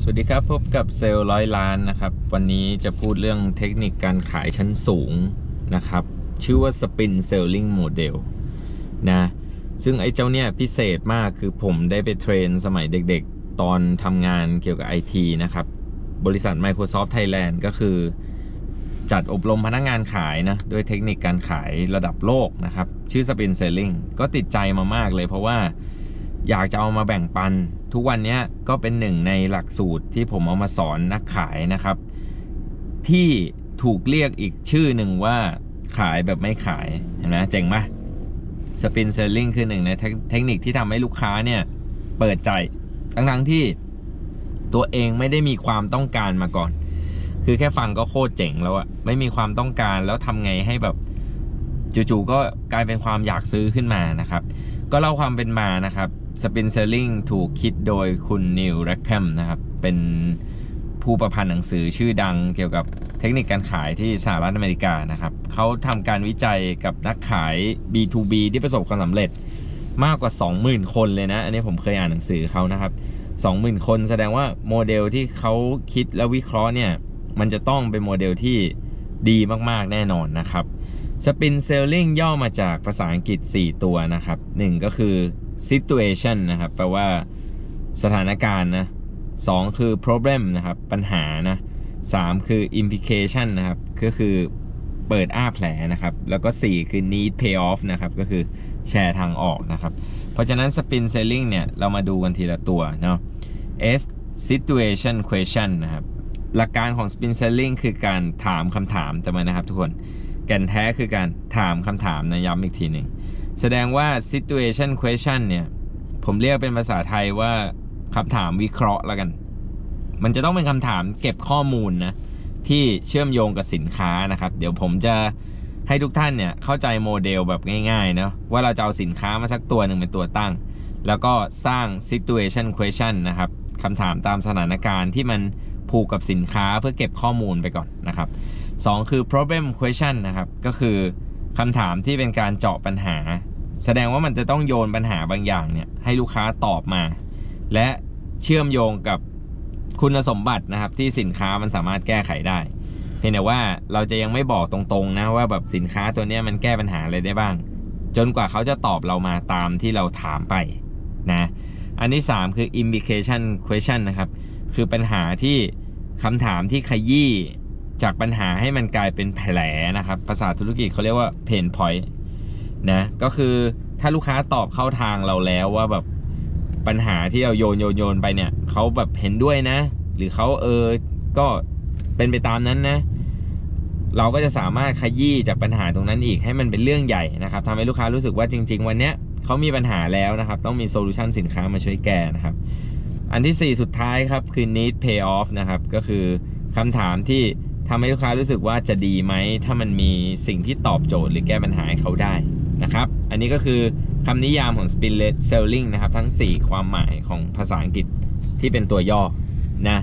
สวัสดีครับ พบกับเซลล์ร้อยล้านนะครับ วันนี้จะพูดเรื่องเทคนิคการขายชั้นสูงนะครับ ชื่อว่า Spin Selling Model นะซึ่งไอ้เจ้าเนี่ยพิเศษมากคือผมได้ไปเทรนสมัยเด็กๆ ตอนทำงานเกี่ยวกับ IT นะครับ บริษัท Microsoft Thailand ก็คือ จัดอบรมพนักงานขายนะ ด้วยเทคนิคการขายระดับโลกนะครับ ชื่อ Spin Selling ก็ติดใจมามากเลยเพราะว่า อยากจะเอามาแบ่งปัน ทุกวันนี้ก็เป็นหนึ่งในหลักสูตรที่ผมเอามาสอนนักขายนะครับ ที่ถูกเรียกอีกชื่อหนึ่งว่าขายแบบไม่ขายเห็นไหมเจ๋งไหมสปินเซลลิงคือหนึ่งในเทคเทคนิคที่ทำให้ลูกค้าเนี่ย เปิดใจทั้งๆที่ตัวเองไม่ได้มีความต้องการมาก่อน คือแค่ฟังก็โคตรเจ๋งแล้วอะไม่มีความต้องการแล้วทำไงให้แบบจู่ๆก็กลายเป็นความอยากซื้อขึ้นมานะครับ ก็เล่าความเป็นมานะครับ สปินเซลลิงถูกคิดโดยคุณนิวแรคแคมนะครับ เป็นผู้ประพันธ์หนังสือชื่อดังเกี่ยวกับเทคนิคการขายที่สหรัฐอเมริกานะครับ เขาทำการวิจัยกับนักขาย B2B ที่ประสบความสำเร็จมากกว่า 20,000 คนเลยนะ อันนี้ผมเคยอ่านหนังสือเขานะครับ 20,000 คนแสดงว่าโมเดลที่เขาคิดและวิเคราะห์เนี่ย มันจะต้องเป็นโมเดลที่ดีมากๆแน่นอนนะครับสปินเซลลิงย่อมาจากภาษาอังกฤษ 4 ตัวนะครับ 1 ก็คือ situation นะครับ แปลว่าสถานการณ์นะ2คือ problem นะครับ ปัญหานะ3คือ implication นะครับ ก็คือเปิดอ้าแผลนะครับ แล้วก็ 4 คือ need payoff นะครับ ก็คือแชร์ทางออกนะครับ เพราะฉะนั้น spin selling เนี่ย เรามาดูกันทีละตัวเนาะ S situation question นะครับ หลักการของ spin selling คือการถามคำถามจำไว้นะครับทุกคน แก่นแท้คือการถามคำถามนะย้ำอีกทีหนึ่ง แสดงว่า situation question เนี่ย ผมเรียกเป็นภาษาไทยว่าคำถามวิเคราะห์แล้วกัน มันจะต้องเป็นคำถามเก็บข้อมูลนะ ที่เชื่อมโยงกับสินค้านะครับ เดี๋ยวผมจะให้ทุกท่านเนี่ยเข้าใจโมเดลแบบง่ายๆเนาะว่าเราจะเอาสินค้ามาสักตัวหนึ่งเป็นตัวตั้ง แล้วก็สร้าง situation question นะครับคำถามตามสถานการณ์ที่มันผูกกับสินค้าเพื่อเก็บข้อมูลไปก่อนนะครับ 2 คือ problem question นะครับ ก็คือ คำถามที่เป็นการเจาะปัญหา แสดงว่ามันจะต้องโยนปัญหาบางอย่างเนี่ยให้ลูกค้าตอบมา และเชื่อมโยงกับคุณสมบัตินะครับที่สินค้ามันสามารถแก้ไขได้เพียงแต่ว่าเราจะยังไม่บอกตรงๆนะว่าแบบสินค้าตัวนี้มันแก้ปัญหาอะไรได้บ้าง จนกว่าเขาจะตอบเรามาตามที่เราถามไปนะอันที่ 3 คือ implication question นะครับ คือปัญหาที่คำถามที่ขยี้ จากปัญหาให้มันกลายเป็นแผลนะครับภาษาธุรกิจเขาเรียกว่า pain point นะก็คือถ้าลูกค้าตอบเข้าทางเราแล้วว่าแบบปัญหาที่เราโยนโยนโยนไปเนี่ยเขาแบบเห็นด้วยนะ หรือเขาเออก็เป็นไปตามนั้นนะ เราก็จะสามารถขยี้จากปัญหาตรงนั้นอีกให้มันเป็นเรื่องใหญ่นะครับทำให้ลูกค้ารู้สึกว่าจริง ๆ วันเนี้ยเขามีปัญหาแล้วนะครับ ต้องมีโซลูชันสินค้ามาช่วยแก้นะครับ อันที่ 4 สุดท้ายครับคือ need pay off นะครับ ก็คือคำถามที่ ทำให้ลูกค้ารู้สึกว่าจะดีไหม ถ้ามันมีสิ่งที่ตอบโจทย์หรือแก้ปัญหาให้เขาได้นะครับ อันนี้ก็คือคำนิยามของ spin led selling นะครับ ทั้ง 4 ความหมายของภาษาอังกฤษที่เป็นตัวย่อนะ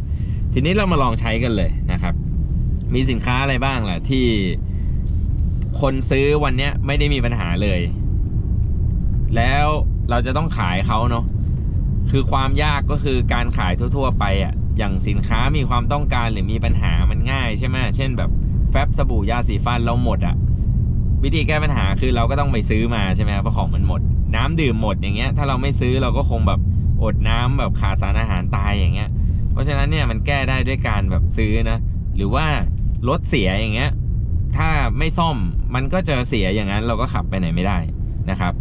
ทีนี้เรามาลองใช้กันเลยนะครับ มีสินค้าอะไรบ้างล่ะที่คนซื้อวันนี้ไม่ได้มีปัญหาเลย แล้วเราจะต้องขายเขาเนาะคือความยากก็คือการขายทั่ว ๆ ไปอะ่ะ อย่างสินค้ามีความต้องการหรือมีปัญหามันง่ายใช่ไหมเช่นแบบแฟบสบู่ยาสีฟันเราหมดอะ่ะวิธีแก้ปัญหาคือเราก็ต้องไปซื้อมาใช่ไหมครับเพราะของมันหมด น้ำดื่มหมดอย่างเงี้ย ถ้าเราไม่ซื้อเราก็คงแบบอดน้ำแบบขาดสารอาหารตายอย่างเงี้ย เพราะฉะนั้นเนี่ยมันแก้ได้ด้วยการแบบซื้อนะ หรือว่ารถเสียอย่างเงี้ย ถ้าไม่ซ่อมมันก็จะเสียอย่างนั้นเราก็ขับไปไหนไม่ได้นะครับ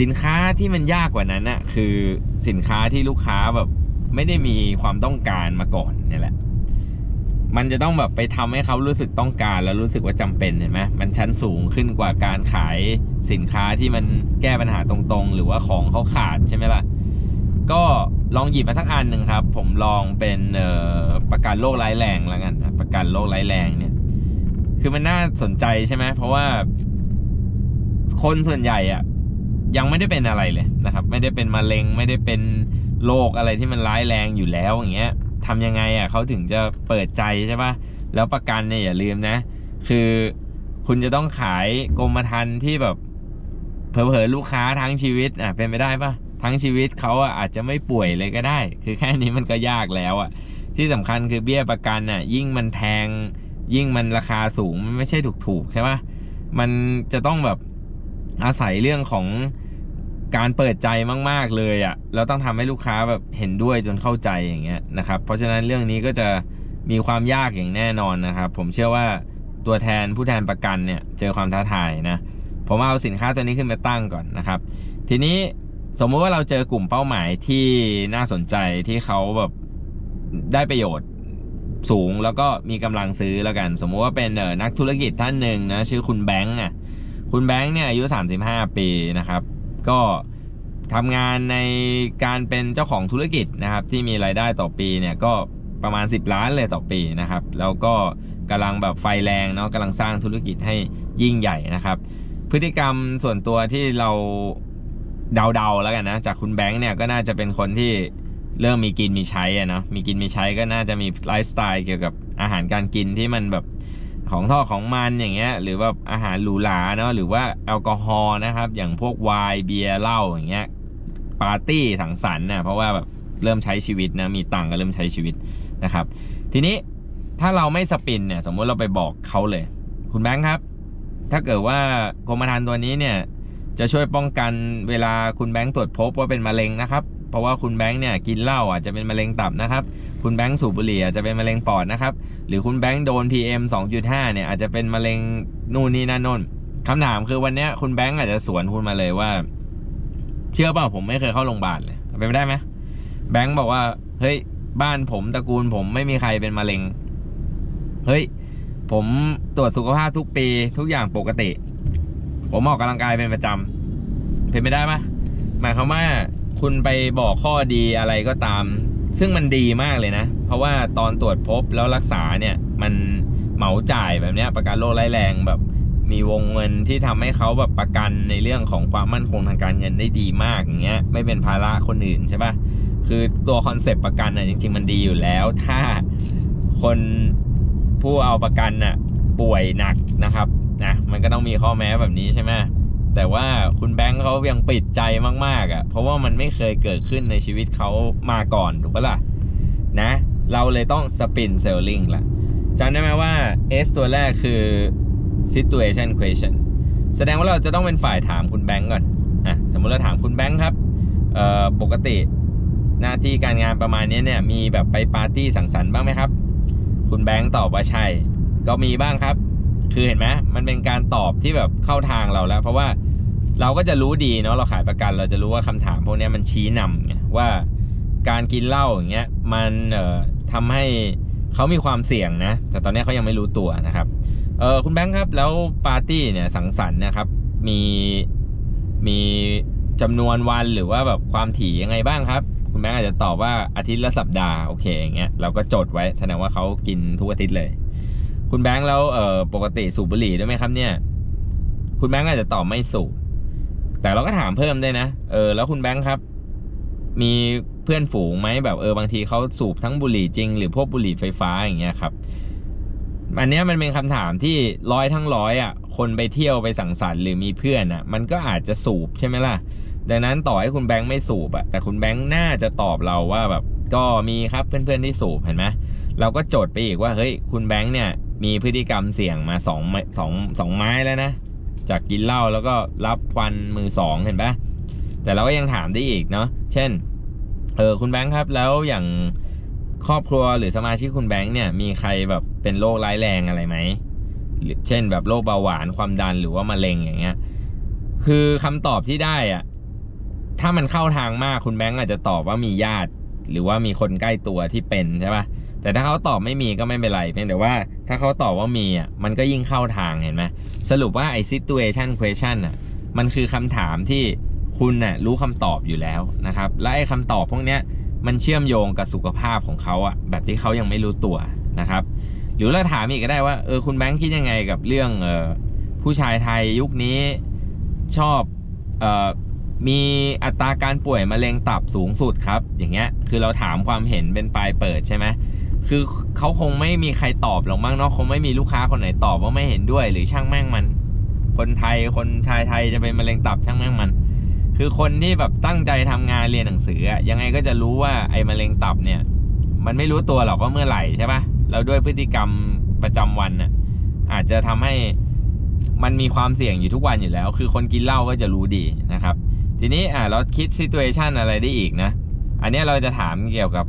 สินค้าที่มันยากกว่านั้นน่ะคือสินค้าที่ลูกค้าแบบ ไม่ได้มีความต้องการมาก่อนเนี่ยแหละ มันจะต้องแบบไปทำให้เขารู้สึกต้องการแล้วรู้สึกว่าจำเป็นเห็นไหมมันชั้นสูงขึ้นกว่าการขายสินค้าที่มันแก้ปัญหาตรงๆ หรือว่าของเขาขาดใช่ไหมล่ะ ก็ลองหยิบมาสักอันหนึ่งครับ ผมลองเป็นประกันโรคร้ายแรงแล้วกันประกันโรคร้ายแรงเนี่ย คือมันน่าสนใจใช่ไหมเพราะว่า คนส่วนใหญ่อะยังไม่ได้เป็นอะไรเลยนะครับ ไม่ได้เป็นมะเร็งไม่ได้เป็น โรคอะไรที่มันร้ายแรงอยู่แล้วอย่างเงี้ยทำยังไงอะเขาถึงจะเปิดใจใช่ปะแล้วประกันเนี่ยอย่าลืมนะ คือคุณจะต้องขายกรมธรรม์ที่แบบเผลอๆลูกค้าทั้งชีวิตอะเป็นไปได้ปะทั้งชีวิตเขาอะอาจจะไม่ป่วยเลยก็ได้ คือแค่นี้มันก็ยากแล้วอะที่สำคัญคือเบี้ยประกันน่ะยิ่งมันแพงยิ่งมันราคาสูงมันไม่ใช่ถูกๆใช่ปะมันจะต้องแบบอาศัยเรื่องของ การเปิดใจมาก ๆ เลยอะ่ะเราต้องทำให้ลูกค้าแบบเห็นด้วยจนเข้าใจอย่างเงี้ยนะครับ เพราะฉะนั้นเรื่องนี้ก็จะมีความยากอย่างแน่นอนนะครับ ผมเชื่อว่าตัวแทนผู้แทนประกันเนี่ยเจอความท้าทายนะผมเอาสินค้าตัวนี้ขึ้นมาตั้งก่อนนะครับ ทีนี้สมมุติว่าเราเจอกลุ่มเป้าหมายที่น่าสนใจที่เขาแบบได้ประโยชน์สูงแล้วก็มีกำลังซื้อแล้วกัน สมมุติว่าเป็นเออนักธุรกิจท่านหนึ่งนะชื่อคุณแบงค์อะคุณแบงค์เนี่ยอายุ 35 ปีนะครับ ก็ทำงานในการเป็นเจ้าของธุรกิจนะครับ ที่มีรายได้ต่อปีเนี่ยก็ประมาณ 10 ล้านเลยต่อปีนะครับ แล้วก็กำลังแบบไฟแรงเนาะกำลังสร้างธุรกิจให้ยิ่งใหญ่นะครับ พฤติกรรมส่วนตัวที่เราเดาๆแล้วกันนะ จากคุณแบงค์เนี่ยก็น่าจะเป็นคนที่เริ่มมีกินมีใช้อะเนาะมีกินมีใช้ก็น่าจะมีไลฟ์สไตล์เกี่ยวกับอาหารการกินที่มันแบบ ของทอดของมันอย่างเงี้ย หรือว่าอาหารหรูหราเนาะหรือว่าแอลกอฮอล์นะครับ อย่างพวกไวน์เบียร์เหล้าอย่างเงี้ยปาร์ตี้สังสรรค์นะเพราะว่าแบบเริ่มใช้ชีวิตนะมีตังก็เริ่มใช้ชีวิตนะครับ ทีนี้ถ้าเราไม่สปินเนี่ยสมมุติเราไปบอกเขาเลย คุณแบงค์ครับ ถ้าเกิดว่ากรมธรรม์ตัวนี้เนี่ยจะช่วยป้องกันเวลาคุณแบงค์ตรวจพบว่าเป็นมะเร็งนะครับ เพราะว่าคุณแบงค์เนี่ยกินเหล้าอาจจะเป็นมะเร็งตับนะครับ คุณแบงค์สูบบุหรี่อาจจะเป็นมะเร็งปอดนะครับ หรือคุณแบงค์โดน PM 2.5 เนี่ยอาจจะเป็นมะเร็งนู่นนี่นั่นโน่นคำถามคือวันนี้คุณแบงค์อาจจะสวนคุณมาเลยว่า เชื่อเปล่าผมไม่เคยเข้าโรงพยาบาลเลยเป็นไปได้ไหมแบงค์บอกว่า เฮ้ย บ้านผมตระกูลผมไม่มีใครเป็นมะเร็ง เฮ้ย ผมตรวจสุขภาพทุกปีทุกอย่างปกติ ผมออกกำลังกายเป็นประจำเป็นไปได้ปะหมายความว่า คุณไปบอกข้อดีอะไรก็ตาม ซึ่งมันดีมากเลยนะ เพราะว่าตอนตรวจพบแล้วรักษาเนี่ย มันเหมาจ่ายแบบนี้ประกันโรคร้ายแรงแบบ มีวงเงินที่ทำให้เขาแบบประกันในเรื่องของความมั่นคงทางการเงินได้ดีมากอย่างเงี้ยไม่เป็นภาระคนอื่นใช่ปะคือตัวคอนเซปต์ประกันน่ะจริงๆมันดีอยู่แล้ว ถ้าคนผู้เอาประกันน่ะป่วยหนักนะครับนะมันก็ต้องมีข้อแม้แบบนี้ใช่ไหม แต่ว่าคุณแบงค์เขายังปิดใจมากๆอะ เพราะว่ามันไม่เคยเกิดขึ้นในชีวิตเขามาก่อนถูกปะล่ะ นะ เราเลยต้องสปินเซลลิงละจำได้ไหมว่า S ตัวแรกคือ situation question แสดงว่าเราจะต้องเป็นฝ่ายถามคุณแบงก์ก่อน อะ สมมติเราถามคุณแบงค์ครับ เอ่อ ปกติหน้าที่การงานประมาณนี้เนี่ย มีแบบไปปาร์ตี้สังสรรค์บ้างไหมครับ คุณแบงค์ตอบว่าใช่ ก็มีบ้างครับ คือเห็นไหมมันเป็นการตอบที่แบบเข้าทางเราแล้ว เพราะว่า เราก็จะรู้ดีเนาะเราขายประกัน เราจะรู้ว่าคำถามพวกนี้มันชี้นำไงว่าการกินเหล้าอย่างเงี้ยมันเอ่อทำให้เขามีความเสี่ยงนะ แต่ตอนนี้เขายังไม่รู้ตัวนะครับเออคุณแบงค์ครับแล้วปาร์ตี้เนี่ยสังสรรค์นะครับ มีมีจำนวนวันหรือว่าแบบความถี่ยังไงบ้างครับ คุณแบงค์อาจจะตอบว่าอาทิตย์ละสัปดาห์โอเคอย่างเงี้ยเราก็จดไว้แสดงว่าเขากินทุกอาทิตย์เลย คุณแบงค์แล้วเออปกติสูบบุหรี่ด้วยไหมครับเนี่ย คุณแบงค์อาจจะตอบไม่สูบ แต่เราก็ถามเพิ่มได้วยนะ เออ แล้วคุณแบงค์ครับ มีเพื่อนฝูงไหมแบบเออบางทีเขาสูบทั้งบุหรี่จริง หรือพวกบุหรี่ไฟฟ้าอย่างเงี้ยครับอันเนี้ยมันเป็นคำถามที่ร้อยทั้งร้อยอะ คนไปเที่ยวไปสังสรรค์หรือมีเพื่อนอะ มันก็อาจจะสูบใช่ไหมล่ะ ดังนั้นต่อให้คุณแบงค์ไม่สูบอะ แต่คุณแบงค์น่าจะตอบเราว่าแบบ ก็มีครับเพื่อนๆที่สูบเห็นไหมเราก็จดไปอีกว่าเฮ้ยคุณแบงค์เนี่ยมีพฤติกรรมเสี่ยงมาสองสองสองไม้แล้วนะ จากกินเหล้าแล้วก็รับควันมือสองเห็นปะแต่เราก็ยังถามได้อีกเนาะเช่นเออคุณแบงค์ครับแล้วอย่างครอบครัวหรือสมาชิกคุณแบงค์เนี่ยมีใครแบบเป็นโรคร้ายแรงอะไรไหมหรือเช่นแบบโรคเบาหวานความดันหรือว่ามะเร็งอย่างเงี้ย คือคำตอบที่ได้อะถ้ามันเข้าทางมากคุณแบงค์อาจจะตอบว่ามีญาติ หรือว่ามีคนใกล้ตัวที่เป็นใช่ปะ แต่ถ้าเขาตอบไม่มีก็ไม่เป็นไรเพียงแต่ว่าถ้าเขาตอบว่ามีอะมันก็ยิ่งเข้าทางเห็นไหมสรุปว่าไอ้ situation question อะมันคือคำถามที่คุณน่ะรู้คำตอบอยู่แล้วนะครับและไอ้คำตอบพวกเนี้ยมันเชื่อมโยงกับสุขภาพของเขาอะแบบที่เขายังไม่รู้ตัวนะครับ หรือเราถามอีกก็ได้ว่าเออคุณแบงค์คิดยังไงกับเรื่องเออผู้ชายไทยยุคนี้ชอบเออมีอัตราการป่วยมะเร็งตับสูงสุดครับ อย่างเงี้ยคือเราถามความเห็นเป็นปลายเปิดใช่ไหม คือเขาคงไม่มีใครตอบหรอกมั้งเนาะคงไม่มีลูกค้าคนไหนตอบว่าไม่เห็นด้วย หรือช่างแม่งมัน คนไทยคนชายไทยจะเป็นมะเร็งตับช่างแม่งมัน คือคนที่แบบตั้งใจทำงานเรียนหนังสืออะยังไงก็จะรู้ว่าไอ้มะเร็งตับเนี่ย มันไม่รู้ตัวหรอกว่าเมื่อไหร่ใช่ปะแล้วด้วยพฤติกรรมประจำวันน่ะอาจจะทำให้มันมีความเสี่ยงอยู่ทุกวันอยู่แล้ว คือคนกินเหล้าก็จะรู้ดีนะครับ ทีนี้อ่าเราคิดซิ t u เอชันอะไรได้อีกนะ อันนี้เราจะถามเกี่ยวกับ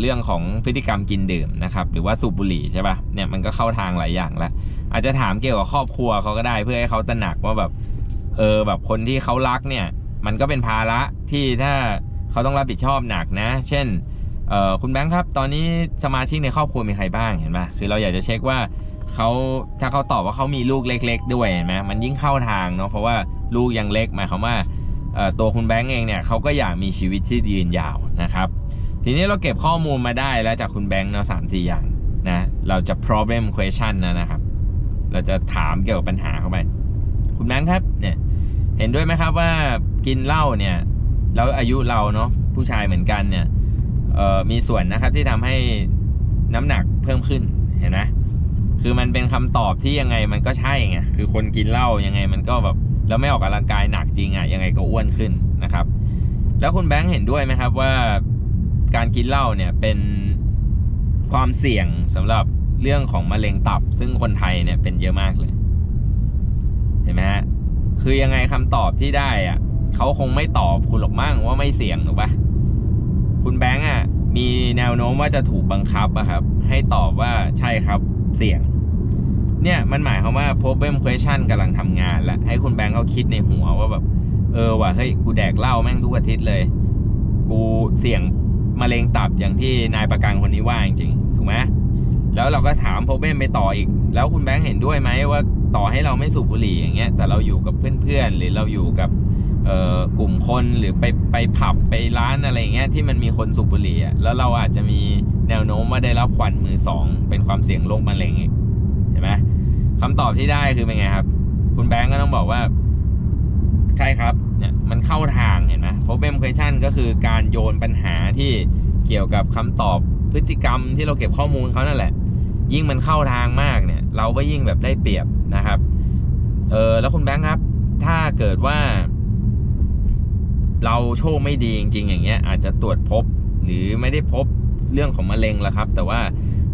เรื่องของพฤติกรรมกินดื่มนะครับ หรือว่าสูบบุหรี่ใช่ปะเนี่ยมันก็เข้าทางหลายอย่างล้วอาจจะถามเกี่ยวกับครอบครัวเขาก็ได้เพื่อให้เขาตระหนักว่าแบบเออแบบคนที่เขารักเนี่ย มันก็เป็นภาระที่ถ้าเขาต้องรับผิดชอบหนักนะ เช่นเออคุณแบงค์ครับ ตอนนี้สมาชิกในครอบครัวมีใครบ้างเห็นปะคือเราอยากจะเช็คว่าเขาถ้าเขาตอบว่าเขามีลูกเล็ก ๆ ด้วยเห็นไหมมันยิ่งเข้าทางเนาะเพราะว่าลูกยังเล็กหมายความว่า ตัวคุณแบงค์เองเนี่ยเขาก็อยากมีชีวิตที่ยืนยาวนะครับ ทีนี้เราเก็บข้อมูลมาได้แล้วจากคุณแบงค์เนาะสามสี่อย่างนะเราจะ problem question นะนะครับ เราจะถามเกี่ยวกับปัญหาเข้าไป คุณแบงค์ครับเนี่ยเห็นด้วยไหมครับว่ากินเหล้าเนี่ยแล้วอายุเราเนาะผู้ชายเหมือนกันเนี่ยมีส่วนนะครับที่ทำให้น้ำหนักเพิ่มขึ้นเห็นไหมคือมันเป็นคำตอบที่ยังไงมันก็ใช่ไงคือคนกินเหล้ายังไงมันก็แบบ แล้วไม่ออกกำลังกายหนักจริงอะ่ะยังไงก็อ้วนขึ้นนะครับ แล้วคุณแบงค์เห็นด้วยไหมครับว่าการกินเหล้าเนี่ยเป็นความเสี่ยงสำหรับเรื่องของมะเร็งตับ ซึ่งคนไทยเนี่ยเป็นเยอะมากเลย เห็นไหมฮะคือยังไงคำตอบที่ได้อะเขาคงไม่ตอบคุณหรอกมั้งว่าไม่เสี่ยงถูกปะคุณแบงค์อะมีแนวโน้มว่าจะถูกบังคับอะครับ ให้ตอบว่าใช่ครับเสี่ยง เนี่ยมันหมายความว่า problem question กำลังทำงานแล้วให้คุณแบงค์เขาคิดในหัวว่าแบบ เออว่ะเฮ้ยกูแดกเหล้าแม่งทุกอาทิตย์เลย กูเสี่ยงมะเร็งตับอย่างที่นายประกันคนนี้ว่าจริงๆถูกไหมแล้วเราก็ถาม problem ไปต่ออีก แล้วคุณแบงค์เห็นด้วยไหมว่าต่อให้เราไม่สูบบุหรี่อย่างเงี้ยแต่เราอยู่กับเพื่อนๆหรือเราอยู่กับกลุ่มคนหรือไปไปผับไปร้านอะไรเงี้ยที่มันมีคนสูบบุหรี่อะแล้วเราอาจจะมีแนวโน้มว่าได้รับควันมือสองเป็นความเสี่ยงโรคมะเร็งอีก คำตอบที่ได้คือเป็นไงครับ คุณแบงก์ก็ต้องบอกว่า ใช่ครับ เนี่ยมันเข้าทางเห็นไหม problem question ก็คือการโยนปัญหาที่เกี่ยวกับคำตอบพฤติกรรมที่เราเก็บข้อมูลเขานั่นแหละ ยิ่งมันเข้าทางมากเนี่ย เราก็ยิ่งแบบได้เปรียบนะครับ เออแล้วคุณแบงค์ครับ ถ้าเกิดว่า เราโชคไม่ดีจริงๆอย่างเงี้ย อาจจะตรวจพบ หรือไม่ได้พบเรื่องของมะเร็งละครับ แต่ว่า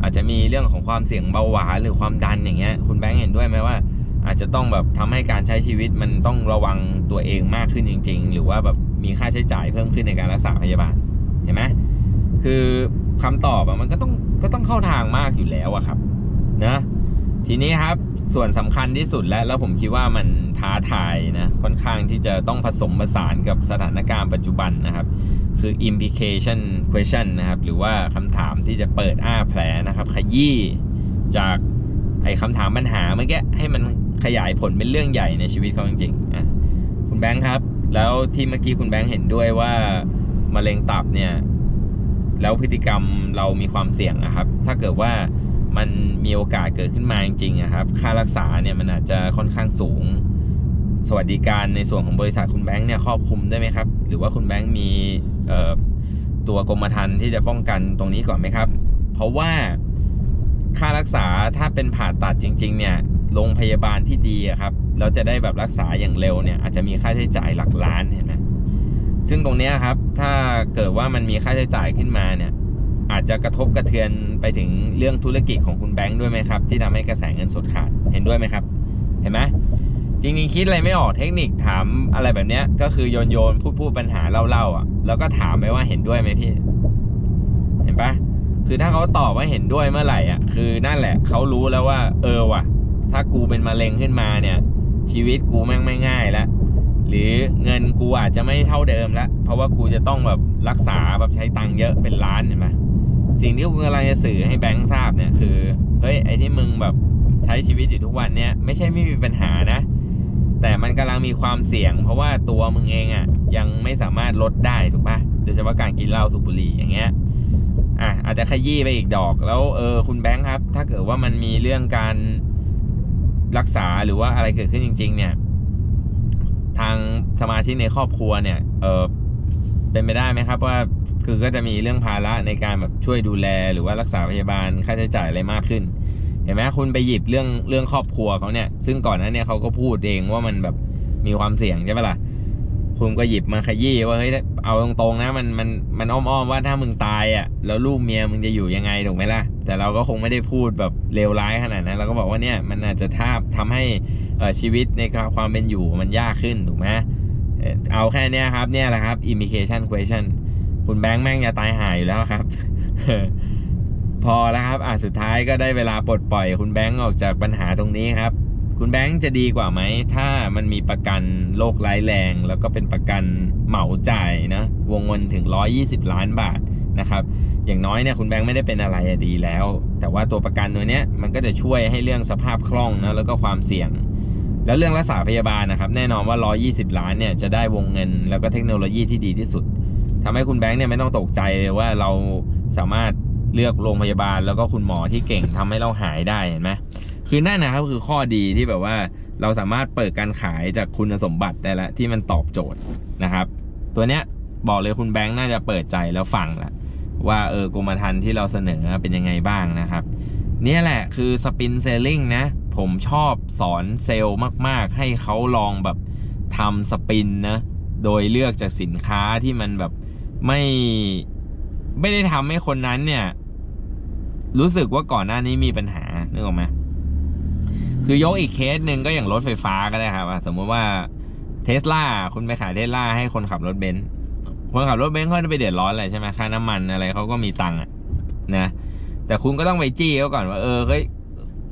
อาจจะมีเรื่องของความเสี่ยงเบาหวานหรือความดันอย่างเงี้ยคุณแบงค์เห็นด้วยไหมว่า อาจจะต้องแบบทำให้การใช้ชีวิตมันต้องระวังตัวเองมากขึ้นจริง ๆ หรือว่าแบบมีค่าใช้จ่ายเพิ่มขึ้นในการรักษาพยาบาลเห็นไหมคือคำตอบอะมันก็ต้องก็ต้องเข้าทางมากอยู่แล้วอะครับนะทีนี้ครับส่วนสำคัญที่สุดและแล้วผมคิดว่ามันท้าทายนะค่อนข้างที่จะต้องผสมผสานกับสถานการณ์ปัจจุบันนะครับ คือ implication question นะครับ หรือว่าคำถามที่จะเปิดอ้าแผลนะครับ ขยี้จากไอ้คำถามปัญหาเมื่อกี้ให้มันขยายผลเป็นเรื่องใหญ่ในชีวิตเขาจริงๆอะคุณแบงค์ครับ แล้วที่เมื่อกี้คุณแบงค์เห็นด้วยว่ามะเร็งตับเนี่ย แล้วพฤติกรรมเรามีความเสี่ยงนะครับ ถ้าเกิดว่ามันมีโอกาสเกิดขึ้นมาจริงๆนะครับ ค่ารักษาเนี่ยมันอาจจะค่อนข้างสูง สวัสดิการในส่วนของบริษัทคุณแบงค์เนี่ยครอบคลุมได้ไหมครับ หรือว่าคุณแบงค์มี ตัวกรมธรรม์ที่จะป้องกันตรงนี้ก่อนไหมครับ เพราะว่าค่ารักษาถ้าเป็นผ่าตัดจริง ๆ เนี่ยโรงพยาบาลที่ดีครับเราจะได้แบบรักษาอย่างเร็วเนี่ยอาจจะมีค่าใช้จ่ายหลักล้านเห็นไหมซึ่งตรงนี้ครับถ้าเกิดว่ามันมีค่าใช้จ่ายขึ้นมาเนี่ยอาจจะกระทบกระเทือนไปถึงเรื่องธุรกิจของคุณแบงค์ด้วยไหมครับ ที่ทำให้กระแสเงินสดขาดเห็นด้วยไหมครับ เห็นไหมจริงๆคิดอะไรไม่ออกเทคนิคถามอะไรแบบเนี้ยก็คือโยนโยนพูดพูดปัญหาเล่าๆอะ แล้วก็ถามไปว่าเห็นด้วยไหมพี่ เห็นปะคือถ้าเขาตอบว่าเห็นด้วยเมื่อไหร่อะ คือนั่นแหละเขารู้แล้วว่า เออว่ะ ถ้ากูเป็นมะเร็งขึ้นมาเนี่ย ชีวิตกูแม่งไม่ง่ายล้วหรือเงินกูอาจจะไม่เท่าเดิมล้วเพราะว่ากูจะต้องแบบรักษาแบบใช้ตังค์เยอะเป็นล้านเห็นไหมสิ่งที่กูกำลังจะสื่อให้แบงค์ทราบเนี่ยคือเฮ้ยไอ้ที่มึงแบบใช้ชีวิตอยู่ทุกวันเนี่ยไม่ใช่ไม่มีปัญหานะ แต่มันกำลังมีความเสี่ยง เพราะว่าตัวมึงเองอะ่ะยังไม่สามารถลดได้ถูกปะโดยเฉพาะการกินเหล้าสูบบุหรี่อย่างเงี้ยอะอาจจะขยี้ไปอีกดอก แล้วเออคุณแบงค์ครับ ถ้าเกิดว่ามันมีเรื่องการรักษาหรือว่าอะไรเกิดขึ้นจริง ๆ เนี่ย ทางสมาชิกในครอบครัวเนี่ย เออเป็นไปได้ไหมครับว่าคือก็จะมีเรื่องภาระในการแบบช่วยดูแลหรือว่ารักษาพยาบาลค่าใช้จ่ายอะไรมากขึ้น เห็นไหมคุณไปหยิบเรื่องเรื่องครอบครัวเขาเนี่ย ซึ่งก่อนหน้าเนี่ยเขาก็พูดเองว่ามันแบบมีความเสี่ยงใช่ไหมล่ะคุณก็หยิบมาขยี้ว่าเฮ้ยเอาตรงๆนะมันมันมันอ้อมๆว่าถ้ามึงตายอะแล้วลูกเมียมึงจะอยู่ยังไงถูกไหมล่ะ แต่เราก็คงไม่ได้พูดแบบเลวร้ายขนาดนั้นเราก็บอกว่าเนี่ยมันอาจจะท่าทำให้ชีวิตในความเป็นอยู่มันยากขึ้นถูกไหมเอาแค่นี้ครับเนี่ยแหละครับ imitation question คุณแบงค์แม่งจะตายหายอยู่แล้วครับ พอแล้วครับอะสุดท้ายก็ได้เวลาปลดปล่อยคุณแบงค์ออกจากปัญหาตรงนี้ครับ คุณแบงค์จะดีกว่าไหม ถ้ามันมีประกันโรคร้ายแรง แล้วก็เป็นประกันเหมาจ่ายนะ วงเงินถึง 120 ล้านบาทนะครับ อย่างน้อยเนี่ยคุณแบงค์ไม่ได้เป็นอะไรอะดีแล้ว แต่ว่าตัวประกันตัวเนี้ยมันก็จะช่วยให้เรื่องสภาพคล่องนะแล้วก็ความเสี่ยง แล้วเรื่องรักษาพยาบาลนะครับ แน่นอนว่า 120 ล้านเนี่ยจะได้วงเงิน แล้วก็เทคโนโลยีที่ดีที่สุดทำให้คุณแบงค์เนี่ยไม่ต้องตกใจเลยว่าเราสามารถ เลือกโรงพยาบาลแล้วก็คุณหมอที่เก่งทำให้เราหายได้เห็นไหมคือนั่นนะครับคือข้อดีที่แบบว่าเราสามารถเปิดการขายจากคุณสมบัติได้ล้วที่มันตอบโจทย์นะครับ ตัวเนี้ยบอกเลยคุณแบงค์น่าจะเปิดใจแล้วฟังละว่าเออกรมธรรม์ที่เราเสนอเป็นยังไงบ้างนะครับเนี่ยแหละคือสปินเซลลิงนะ ผมชอบสอนเซลล์มาก ๆ ให้เขาลองแบบทำสปินนะ โดยเลือกจากสินค้าที่มันแบบไม่ ไม่ได้ทำให้คนนั้นเนี่ย รู้สึกว่าก่อนหน้านี้มีปัญหานึกออกไหมคือยกอีกเคสหนึ่งก็อย่างรถไฟฟ้าก็ได้ครับสมมติว่าเทสลาคุณไปขายเทสลาให้คนขับรถเบนซ์คนขับรถเบนซ์เขาจะไปเดือดร้อนอะไรใช่ไหมค่าน้ำมันอะไรเขาก็มีตังค์อะนะแต่คุณก็ต้องไปจี้เขาก่อนว่าเออเฮ้ย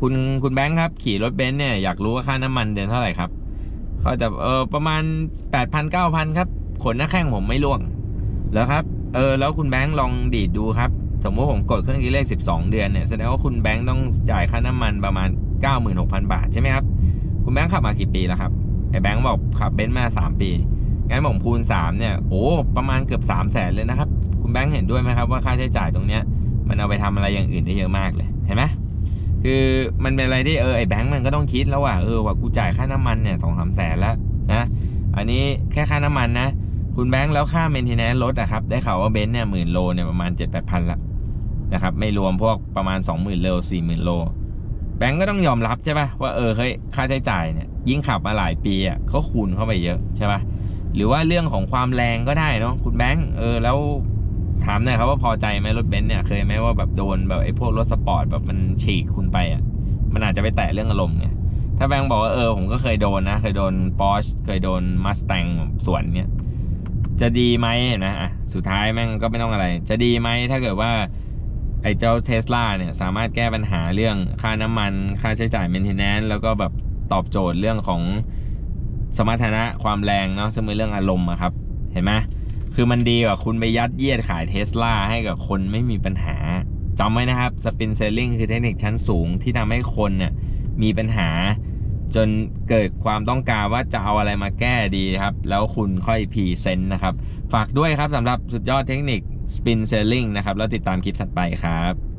คุณคุณแบงค์ครับ ขี่รถเบนซ์เนี่ยอยากรู้ว่าค่าน้ำมันเดือนเท่าไหร่ครับเขาจะเออประมาณแปดพันเก้าพันครับ ขนหน้าแข้งผมไม่ร่วงแล้วครับ เออแล้วคุณแบงค์ลองดีดดูครับ สมมติผมกดเครื่องคิดเลข 12 เดือนเนี่ยแสดงว่าคุณแบงค์ต้องจ่ายค่าน้ำมันประมาณ 96,000 บาทใช่ไหมครับ คุณแบงค์ขับมากี่ปีแล้วครับไอ้แบงค์บอกขับเบนซ์มา 3 ปีงั้นผมคูณ 3 เนี่ยโอ้ประมาณเกือบ 3 0 0แสนเลยนะครับ คุณแบงค์เห็นด้วยไหมครับว่าค่าใช้จ่ายตรงเนี้ยมันเอาไปทำอะไรอย่างอื่นได้เยอะมากเลยเห็นไหมคือมันเป็นอะไรที่เออไอ้แบงค์มันก็ต้องคิดแล้วว่าเออว่ากูจ่ายค่าน้ำมันเนี่ยสองสามแสนแล้วนะอันนี้แค่ค่าน้ำมันนะ คุณแบงค์แล้วค่าเมนเทนแนนรถอะครับ ได้ข่าวว่าเบนซ์เนี่ยหมื่นโลเนี่ยประมาณ7 8พันละนะครับ ไม่รวมพวกประมาณ20,000โล40,000โล แบงก์ก็ต้องยอมรับใช่ปะว่าเออเฮ้ยค่าใช้จ่ายเนี่ยยิ่งขับมาหลายปีอะเขาคูณเข้าไปเยอะใช่ปะหรือว่าเรื่องของความแรงก็ได้เนาะคุณแบงก์เออแล้วถามหน่อยครับว่าพอใจไหมรถเบนซ์เนี่ยเคยไหมว่าแบบโดนแบบไอ้พวกรถสปอร์ตแบบมันฉีกคุณไปอะมันอาจจะไปแตะเรื่องอารมณ์ไงถ้าแบงก์บอกว่าเออผมก็เคยโดนนะ เคยโดนปอร์ชเคยโดนมาส t ตงสวนเนี่ย จะดีไหมนะอะสุดท้ายแม่งก็ไม่ต้องอะไร จะดีไหมถ้าเกิดว่าไอ้เจ้าเทสลาเนี่ยสามารถแก้ปัญหาเรื่องค่าน้ำมัน ค่าใช้จ่าย maintenance แล้วก็แบบตอบโจทย์เรื่องของสมรรถนะความแรงเนาะซึ่งเป็นเรื่องอารมณ์อะครับ เห็นไหมคือมันดีกว่าคุณไปยัดเยียดขายเทสลาให้กับคนไม่มีปัญหาจำไว้นะครับสปินเซลลิงคือเทคนิคชั้นสูงที่ทำให้คนเนี่ยมีปัญหา จนเกิดความต้องการว่าจะเอาอะไรมาแก้ดีครับ แล้วคุณค่อยพรีเซนต์นะครับ ฝากด้วยครับสำหรับสุดยอดเทคนิค Spin Selling นะครับ แล้วติดตามคลิปถัดไปครับ